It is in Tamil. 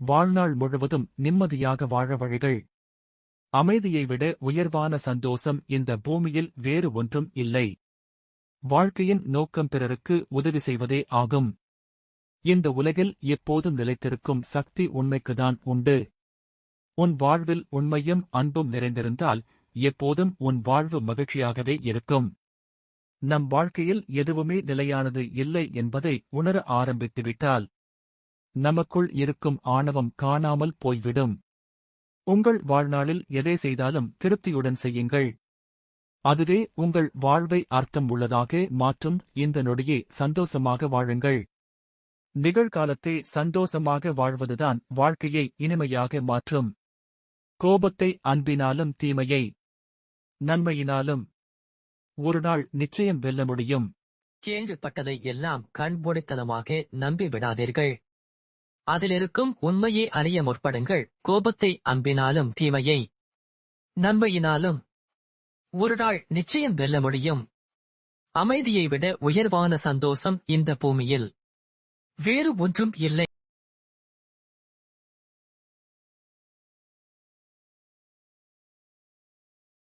வாழ்நாள் முழுவதும் நிம்மதியாக வாழ வழிகள். அமைதியை விட உயர்வான சந்தோஷம் இந்த பூமியில் வேறு ஒன்றும் இல்லை. வாழ்க்கையின் நோக்கம் பிறருக்கு உதவி செய்வதே ஆகும். இந்த உலகில் எப்போதும் நிலைத்திருக்கும் சக்தி உண்மைக்குதான் உண்டு. உன் வாழ்வில் உண்மையும் அன்பும் நிறைந்திருந்தால் எப்போதும் உன் வாழ்வு மகிழ்ச்சியாகவே இருக்கும். நம் வாழ்க்கையில் எதுவுமே நிலையானது இல்லை என்பதை உணர ஆரம்பித்துவிட்டால் நமக்குள் இருக்கும் ஆணவம் காணாமல் போய்விடும். உங்கள் வாழ்நாளில் எதை செய்தாலும் திருப்தியுடன் செய்யுங்கள். அதுவே உங்கள் வாழ்வை அர்த்தம் உள்ளதாக மாற்றும். இந்த நொடியை சந்தோஷமாக வாழுங்கள். நிகழ்காலத்தை சந்தோஷமாக வாழ்வதுதான் வாழ்க்கையை இனிமையாக மாற்றும். கோபத்தை அன்பினாலும் தீமையை நன்மையினாலும் ஒரு நாள் நிச்சயம் வெல்ல முடியும். கேள்விப்பட்டதை எல்லாம் கண்பொடித்தனமாக நம்பி விடாதீர்கள் அதிலிருக்கும் உண்மையை அறிய முற்படுங்கள். கோபத்தை அம்பினாலும் தீமையை நன்மையினாலும் ஒரு நாள் நிச்சயம் வெல்ல முடியும். அமைதியை விட உயர்வான சந்தோஷம் இந்த பூமியில். வேறு ஒன்றும் இல்லை.